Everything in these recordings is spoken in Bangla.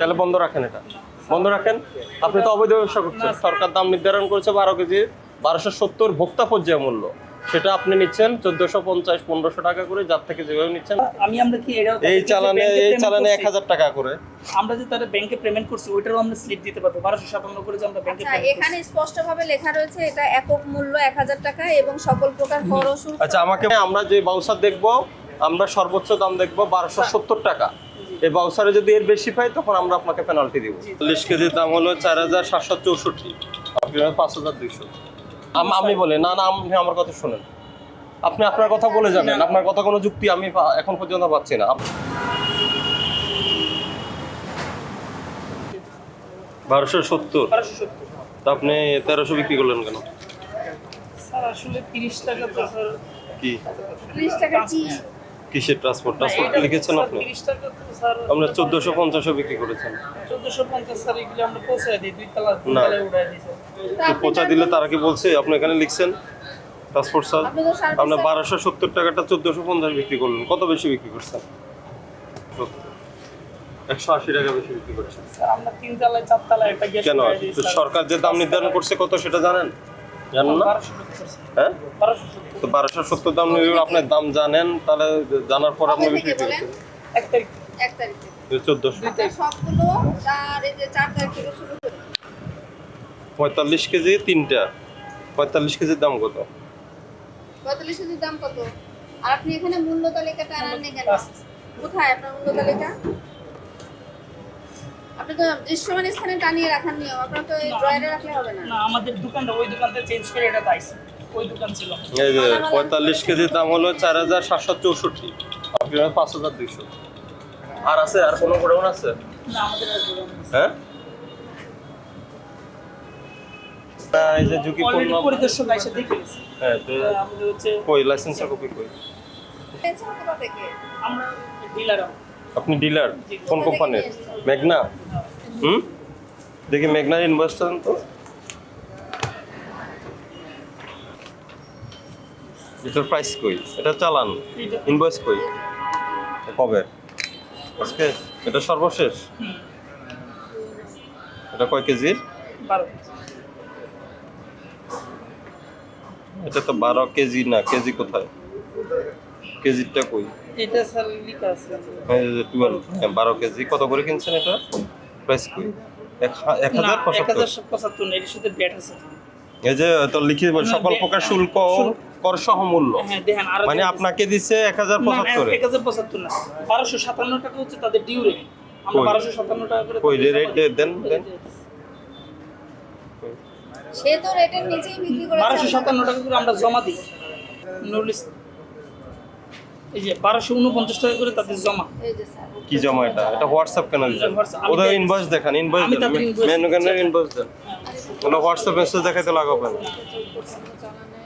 তাহলে বন্ধ রাখেন এটা। বন্ধ রাখেন? আপনি তো অবৈধ ব্যবসা করছেন। সরকার দাম নির্ধারণ করেছে বারো কেজি বারোশো সত্তর ভোক্তা পর্যায়ে মূল্য। সেটা আপনি নিচ্ছেন চোদ্দশো পঞ্চাশ পনেরোশো টাকা করে যার থেকে যেভাবে নিচ্ছেন। আমি আমরা কি এই চালানে এই চালানে এক হাজার টাকা করে। আমরা যে তারা ব্যাংকে পেমেন্ট করছি ওইটারও আমরা স্লিপ দিতে পারব। বারোশো সাতান্ন করে যে আমরা ব্যাংকে আচ্ছা এখানে স্পষ্টভাবে লেখা রয়েছে এটা একক মূল্য এক হাজার টাকা এবং সকল প্রকার খরচ আচ্ছা আমাকে আমরা যে বাউসার দেখব আমরা সর্বোচ্চ দাম দেখব বারোশো সত্তর টাকা। এই বাউসারে যদি এর বেশি পাই তখন আমরা আপনাকে পেনাল্টি দিব। চল্লিশ কেজির দাম হলো চার হাজার সাতশো চৌষট্টি। আপনি হলো পাঁচ হাজার দুইশো। আমি বলি না না আপনি আমার কথা শুনেন। আপনি আপনার কথা বলে যাবেন আপনার কথা কোনো যুক্তি আমি এখন পর্যন্ত পাচ্ছি না। বারোশো সত্তর। তা আপনি তেরোশো বিক্রি করলেন কেন? স্যার আসলে তিরিশ টাকা তো স্যার। কি? ত্রিশ টাকা কি? কিসের ট্রান্সপোর্ট ট্রান্সপোর্ট লিখেছেন আপনি? স্যার আমরা চোদ্দোশো পঞ্চাশও বিক্রি করেছেন। স্যার না। স্যার। তো দিলে তারা কি বলছে? আপনি এখানে লিখছেন? ট্রান্সপোর্ট চার্জ আপনি তো সার্ভিস আপনার বারোশো সত্তর টাকাটা চোদ্দোশো পঞ্চাশ বিক্রি করলেন কত বেশি বিক্রি করছেন? একশো আশি টাকা বেশি বিক্রি করছেন। স্যার আমরা তিন তালায় চার তালায় একটা গ্যাস কেন? তো সরকার যে দাম নির্ধারণ করছে কত সেটা জানেন? জানেন না? হ্যাঁ? বারোশো সত্তর তো বারোশো সত্তর দাম আপনার দাম জানেন তাহলে জানার পর আপনি কবে বিক্রি থেকে এক তারিখ। এক তারিখ। চোদ্দোশো। সবগুলো চার এই যে চার তারিখ থেকে শুরু পঁয়তাল্লিশ কেজি তিনটা। পঁয়তাল্লিশ কেজির দাম কত? পঁয়তাল্লিশ কেজির দাম কত? আর আপনি এখানে মূল্য তালিকাটা আনেন কেন? আচ্ছা। কোথায় আপনার মূল্য তালিকা? আপনি তো দৃশ্যমান স্থানে টানিয়ে রাখার নিয়ম আপনার তো এই ড্রয়ারে রাখলে হবে না। না আমাদের দোকানটা ওই দোকানটা চেঞ্জ করে এটা পাইছি ওই দোকান ছিল। এই যে পঁয়তাল্লিশ কেজির দাম হলো চার হাজার সাতশো চৌষট্টি। আপনি পাঁচ হাজার দুইশো। আর আছে আর কোনো গোডাউন আছে। হ্যাঁ? এই যে ঝুঁকিপূর্ণ পরিদর্শক এসে দেখে হ্যাঁ তো আমাদের হচ্ছে কই লাইসেন্সের কপি কই? আমরা ডিলার আপনি ডিলার কোন কোম্পানির মেঘনা? হুম? দেখি মেঘনার ইনভয়েসটা দেন তো। এটার প্রাইস কই? এটা চালান। ইনভয়েস কই? কবে? আজকে? এটা সর্বশেষ? এটা কয় কেজির? এটা তো বারো কেজি না কেজি কোথায়? কেজিরটা কই? এটা স্যার লিখা আছে টুয়েলভ বারো কেজি। কত করে কিনছেন এটা? প্রাইস কই এক হা- এক না হাজার এক পঁচাত্তর হাজার পঁচাত্তর না এর সাথে ব্যাট আছে। এই যে তো লিখে সকল প্রকার শুল্ক। কর সহ মূল্য। হ্যাঁ মানে আপনাকে দিচ্ছে এক হাজার পঁচাত্তরে। এক হাজার পঁচাত্তর না বারোশো সাতান্ন টাকা হচ্ছে তাদের ডিউ রেট আমরা কই? বারোশো সাতান্ন টাকা করে কই রেট দেন দেন। সে তো রেটের নিচেই বিক্রি বারোশো সাতান্ন টাকা করে আমরা জমা দিই। নুরুল। এই যে বারোশো উনপঞ্চাশ টাকা করে তাদের জমা। এই যে স্যার কি জমা এটা? এটা হোয়াটসঅ্যাপ কেন দিচ্ছেন ওদের ইনভয়েস দেখান ইনভয়েস আমি দেন তাদের invoice মেনু কেন ইনভয়েস দেন। হোয়াটসঅ্যাপ মেসেজ দেখাইতে লাগাবে না। চালানের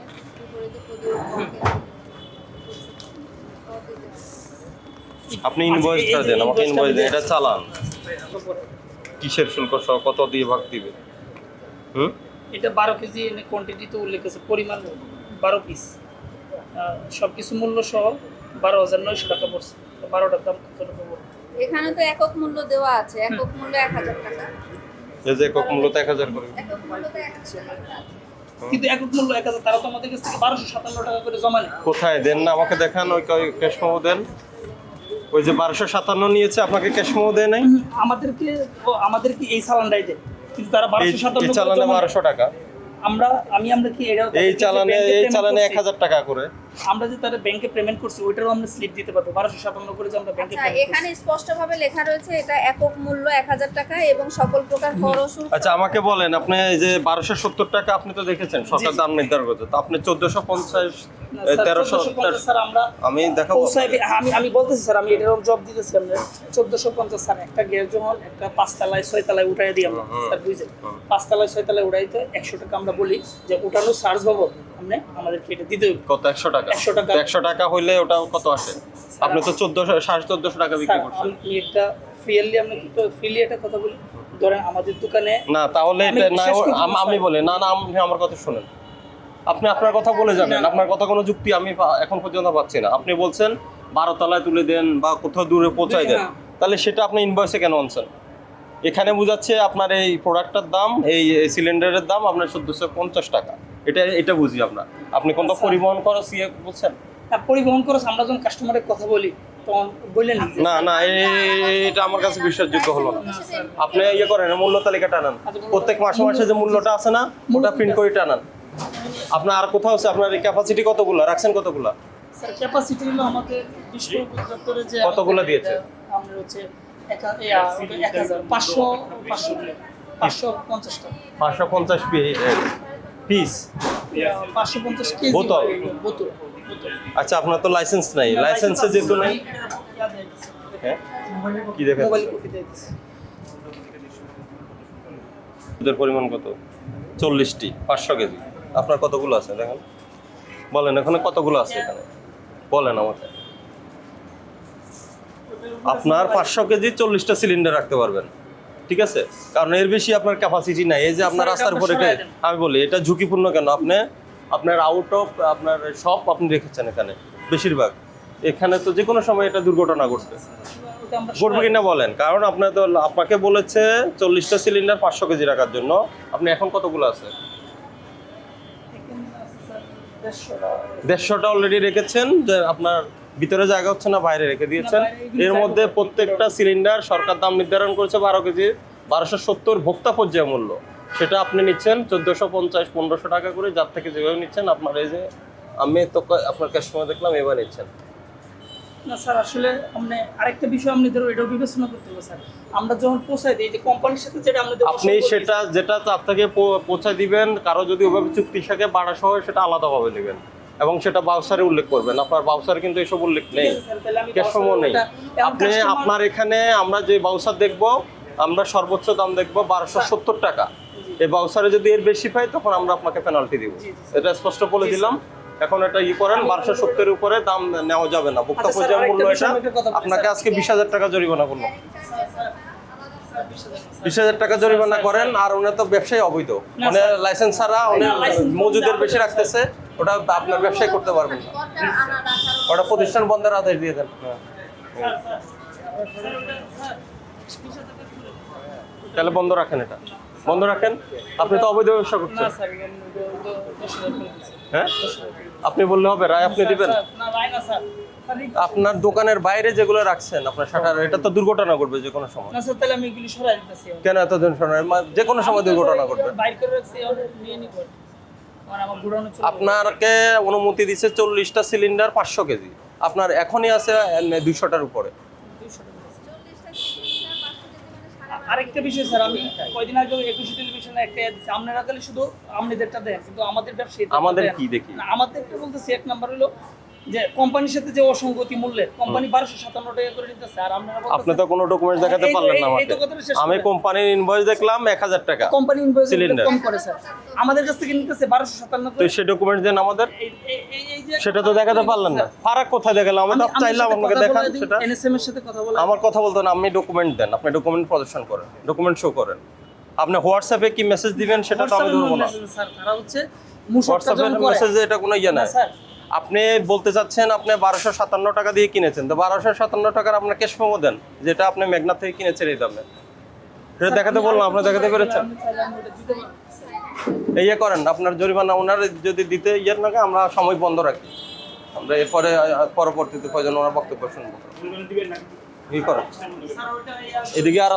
আপনি ইনভয়েসটা এই দেন আমাকে ইনভয়েস দেন। এটা চালান। কিসের শুল্ক সহ কত দিয়ে ভাগ দিবে? হুম? এটা বারো কেজি কোয়ান্টিটি তো উল্লেখ আছে পরিমাণ বারো পিস সব কিছু মূল্য সহ বারো হাজার নয়শো টাকা পড়ছে। বারোটার দাম কত টাকা পড়বে? এখানে তো একক মূল্য দেওয়া আছে একক মূল্য এক হাজার টাকা। এই যে একক মূল্য তো এক হাজার করে। একক মূল্য তো এক হাজার টাকা। কিন্তু একক মূল্য এক হাজার তারা তো আমাদের কাছ থেকে বারোশো সাতান্ন টাকা করে জমা নেয়। কোথায়? দেন না আমাকে দেখান ওই ক্যাশ মেমো দেন। ওই যে বারোশো সাতান্ন নিয়েছে আপনাকে ক্যাশ মেমো দেয় নাই? আমাদেরকে আমাদেরকে এই চালানটাই দেয়। কিন্তু তারা বারোশো সাতান্ন চালানে বারোশো টাকা। আমরা আমি আমরা কি এই চালানে এই চালানে এক হাজার টাকা করে। আমরা যে তারা ব্যাংকে পেমেন্ট করছি ওইটারও আমরা স্লিপ দিতে পারব। বারোশো সাতান্ন করে যে আমরা ব্যাংকে আচ্ছা এখানে স্পষ্টভাবে লেখা রয়েছে এটা একক মূল্য এক হাজার টাকা এবং সকল প্রকার শুল্ক। আচ্ছা আমাকে বলেন আপনি এই যে বারোশো সত্তর টাকা আপনি তো দেখেছেন সরকার দাম নির্ধারণ করছে। তো আপনি চোদ্দশো পঞ্চাশ তেরোশো স্যার আমরা আমি দেখাবো। আমি আমি বলতেছি স্যার আমি এটার জব দিতেছি আমরা চোদ্দশো পঞ্চাশ স্যার একটা গ্যাস যখন একটা পাঁচতলায় ছয়তলায় উঠাই দিই আমরা স্যার বুঝছেন? পাঁচতলায় ছয়তলায় উঠাইতে একশো টাকা আমরা বলি যে উঠানো চার্জ বাবদ। আপনি আমাদেরকে এটা দিতে হবে। কত? একশো টাকা। 100 টাকা। একশো টাকা হইলে ওটা কত আসে? আপনি তো চোদ্দশো সাড়ে চোদ্দশো টাকা বিক্রি করছেন। আমি একটা ফ্রিয়ারলি আমরা কি ফ্রিলি একটা কথা বলি। ধরেন আমাদের দোকানে না তাহলে এটা না আমি। বলি না না আপনি আমার কথা শুনেন। আপনি আপনার কথা বলে যাবেন। আপনার কথা কোনো যুক্তি আমি এখন পর্যন্ত পাচ্ছি না। আপনি বলছেন বারো তলায় তুলে দেন বা কোথাও দূরে পৌঁছায় দেন। তাহলে সেটা আপনি ইনভয়েসে কেন আনছেন? এখানে বোঝাচ্ছে আপনার এই প্রোডাক্টটার দাম এই সিলিন্ডারের দাম আপনার চোদ্দোশো পঞ্চাশ টাকা। এটা এটা বুঝি আমরা। আপনি কোনটা আচ্ছা। পরিবহন খরচ ইয়ে বলছেন? আর পরিবহন খরচ আমরা যখন কাস্টমারের কথা বলি না। না এটা আমার কাছে বিশ্বাসযোগ্য হলো না। আপনি ইয়ে করেন মূল্য তালিকা টানান। প্রত্যেক মাসে মাসে যে মূল্যটা আছে না ওটা প্রিন্ট করে টানান। আপনার আর কোথাও আছে? আপনার ক্যাপাসিটি কতগুলো? রাখছেন কতগুলো? স্যার ক্যাপাসিটি হলো আমাদের বিশ্ব যে কতগুলো দিয়েছে? আমরা হচ্ছে পাঁচশো পাঁচশো পাঁচশো পঞ্চাশ পিস পাঁচশো পঞ্চাশ কেজি। বোতল? আচ্ছা আপনার তো লাইসেন্স নাই। লাইসেন্সে যেহেতু নাই। হ্যাঁ? কি দেখেন দুধের পরিমাণ কত? চল্লিশটি পাঁচশো কেজি। আপনার কতগুলো আছে? দেখেন। বলেন এখানে কতগুলো আছে এখানে? বলেন আমাকে। আপনার পাঁচশো কেজি চল্লিশটা সিলিন্ডার রাখতে পারবেন। ঠিক আছে? কারণ এর বেশি আপনার ক্যাপাসিটি নাই। এই যে আপনার রাস্তার উপরে আমি বলি এটা ঝুঁকিপূর্ণ কেন? আপনি আপনার আউট অফ আপনার সব আপনি রেখেছেন এখানে বেশিরভাগ। এখানে তো যে কোনো সময় এটা দুর্ঘটনা ঘটবে। করবে কিনা বলেন? কারণ আপনার তো আপনাকে বলেছে চল্লিশটা সিলিন্ডার পাঁচশো কেজি রাখার জন্য। আপনি এখন কতগুলো আছে। দেড়শোটা। অলরেডি রেখেছেন যে আপনার ভিতরে জায়গা হচ্ছে না বাইরে রেখে দিয়েছেন। এর মধ্যে প্রত্যেকটা সিলিন্ডার সরকার দাম নির্ধারণ করেছে বারো কেজি বারোশো সত্তর ভোক্তা পর্যায়ে মূল্য। সেটা আপনি নিচ্ছেন চোদ্দোশো পঞ্চাশ পনেরোশো টাকা করে যার থেকে যেভাবে নিচ্ছেন আপনার এই যে আমি তো আপনার কাস্টমার দেখলাম এবার নিচ্ছেন। না স্যার আসলে আপনি আরেকটা বিষয় আপনাদের এটাও বিবেচনা করতে হবে স্যার। আমরা যখন পৌঁছাই দিই যে কোম্পানির সাথে যেটা আমাদের আপনি সেটা যেটা তার থেকে পৌঁছায় দিবেন কারও যদি ওভাবে চুক্তির সাথে বাড়া সহ সেটা আলাদাভাবে নেবেন। এবং সেটা বাউসারে উল্লেখ করবেন। আপনার বাউসারে কিন্তু এসব উল্লেখ নেই। ঠিক আছে স্যার, তাহলে আমি ক্যাশ সময় নেই। আপনি আপনার এখানে আমরা যে বাউসার দেখব আমরা সর্বোচ্চ দাম দেখব বারোশো সত্তর টাকা। এই বাউসারে যদি এর বেশি পাই তখন আমরা আপনাকে পেনাল্টি দিব। এটা স্পষ্ট বলে দিলাম। এখন এটা ই করেন বারোশো সত্তরের উপরে দাম নেওয়া যাবে না। ভোক্তা আচ্ছা, পর্যায়ে মূল্য এটা। আপনাকে আজকে বিশ হাজার টাকা জরিমানা করল বিশ হাজার, টাকা জরিমানা করেন আর উনি তো ব্যবসায় অবৈধ মানে লাইসেন্স ছাড়া উনি মজুদের বেশি রাখতেছে ওটা আপনার ব্যবসায় করতে পারবেন না ওটা প্রতিষ্ঠান বন্ধের আদেশ দিয়ে হ্যাঁ। দিন। তাহলে বন্ধ রাখেন এটা বন্ধ রাখেন? আপনি তো অবৈধ ব্যবসা করছেন। হ্যাঁ। আপনি বললে হবে রায় আপনি দিবেন। আপনার দোকানের বাইরে যেগুলো রাখছেন আপনার শাটার এটা তো দুর্ঘটনা ঘটবে যে কোনো সময়। না, তাহলে আমি এগুলি সরাই দিতেছি এখন। কেন এতদিন শোনেন যে কোনো সময় দুর্ঘটনা ঘটবে। আপনাকে অনুমতি দিচ্ছে চল্লিশটা সিলিন্ডার পাঁচশো কেজি। আপনার এখনই আছে দুইশোটার উপরে দুইশো টাকা দিচ্ছে। আরেকটা বিষয় স্যার আমি কয়দিন আগে একুশে টেলিভিশনে একটা দিচ্ছি আপনারা তাহলে শুধু আপনাদেরটা দেন কিন্তু আমাদের ব্যবসায়ী আমাদের কি দেখি? আমাদেরটা বলতেছি এক নাম্বার হলো যে কোম্পানির সাথে যে অসঙ্গতি মূল্যের কোম্পানি বারোশো সাতান্ন টাকা করে নিতেছে আর আপনারা আপনি তো কোনো ডকুমেন্টস দেখাতে পারলেন না আমাকে। আমি কোম্পানির ইনভয়েস দেখলাম এক হাজার টাকা। Company invoice. কম করে স্যার। আমাদের কাছ থেকে নিতেছে বারোশো সাতান্ন তো ডকুমেন্টস দেন আমাদের? সেটা তো দেখাতে পারলেন না। ফারাক কোথায় দেখালাম? আমি তো চাইলাম আপনাকে দেখান সেটা। NSM এর সাথে কথা বলে আমার কথা বলতে না আপনি ডকুমেন্ট দেন। আপনি ডকুমেন্ট প্রদর্শন করেন। ডকুমেন্ট শো করেন। আপনি হোয়াটসঅ্যাপে কি মেসেজ দিবেন সেটা তো আমি ধরবো না। স্যার তারা হচ্ছে যখন মেসেজে এটা কোনো ইয়ে না স্যার আপনি বলতে চাচ্ছেন আপনি বারোশো সাতান্ন টাকা দিয়ে কিনেছেন। তো বারোশো সাতান্ন টাকার আপনার ক্যাশ দেন যেটা আপনি মেঘনা থেকে কিনেছেন এই দামে। সেটা দেখাতে বললাম আপনি দেখাতে পেরেছেন। এই ইয়ে করেন আপনার জরিমানা ওনার যদি দিতে ইয়ের নাকি আমরা সময় বন্ধ রাখি। আমরা এরপরে পরবর্তীতে কয়জন ওনার বক্তব্য শুনব। করেন। এদিকে আর